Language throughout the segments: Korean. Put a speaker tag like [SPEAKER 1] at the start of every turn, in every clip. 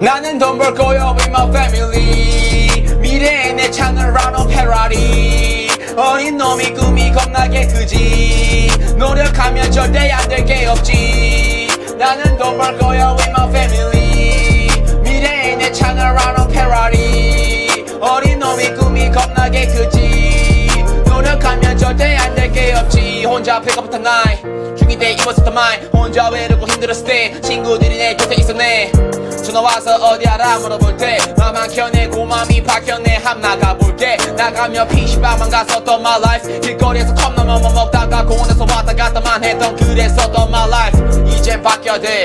[SPEAKER 1] 나는 돈 벌 거야 with my family. 미래의 내 차는 라노 페라리. 어린 놈이 꿈이 겁나게 크지. 노력하면 절대 안 될 게 없지. 나는 돈 벌 거야 with my family. 미래의 내 차는 라노 페라리. 어린 놈이 꿈이 겁나게 크지. 노력하면 절대 안 될 게 없지. 혼자 픽업부터 나이 중이 때 입었었던 말 혼자 외롭고 힘들었을 때 친구들이 내 곁에 있었네 전화 와서 어디 알아 물어볼 때 맘만 켜내고 맘이 박혔네. 함 나가볼게. 나가며 PC방만 갔었던 my life. 길거리에서 컵라면 먹다가 공원에서 왔다 갔다만 했던 그랬었던 my life. 이젠 바뀌어야 돼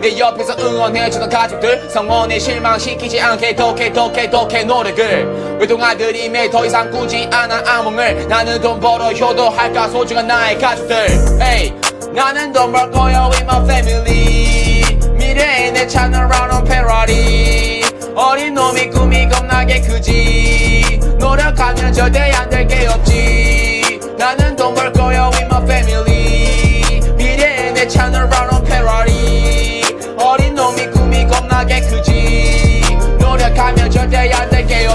[SPEAKER 1] 내 옆에서 응원해주던 가족들 성원에 실망시키지 않게 더해 더해 더해 노력을. 외동아들이 매더 이상 꾸지 않아 악몽을 나는 돈 벌어 효도할까 소중한 나의 가족들. 에이 나는 돈 벌 거야 with my family. 미래의 내 차는 라운 페라리 어린 놈이 꿈이 겁나게 크지. 노력하면 절대 안될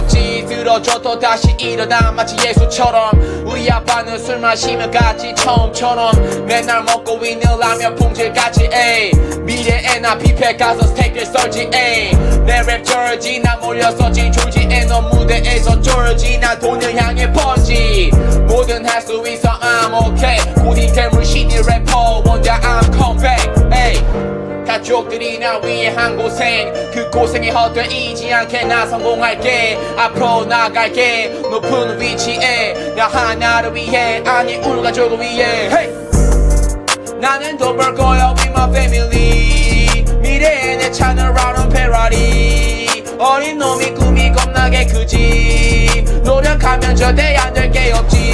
[SPEAKER 1] 안될게 없지 들어줘 또 다시 일어나. 마치 예수처럼 우리 아빠는 술 마시면 같이 처음처럼 맨날 먹고 있는 라면 품질같이 에이. 미래에 나 뷔페 가서 스테이크를 썰지 에이. 내랩 절지 나 몰려서 지줄지 에너 무대에서 쫄지 나 돈을 향해 번지. 뭐든 할 수 있어 I'm okay. 고딩 괴물 신이 래퍼 원자 I'm come back 에이 가족들이 나 위해 한 고생 그 고생이 헛되이지 않게 나 성공할게. 앞으로 나갈게. 높은 위치에 나 하나를 위해 아니 우리 가족을 위해 hey! 나는 돈 벌 거야 with my family. 미래의 내 차는 라운 페라리. 어린 놈이 꿈이 겁나게 크지. 노력하면 절대 안될 게 없지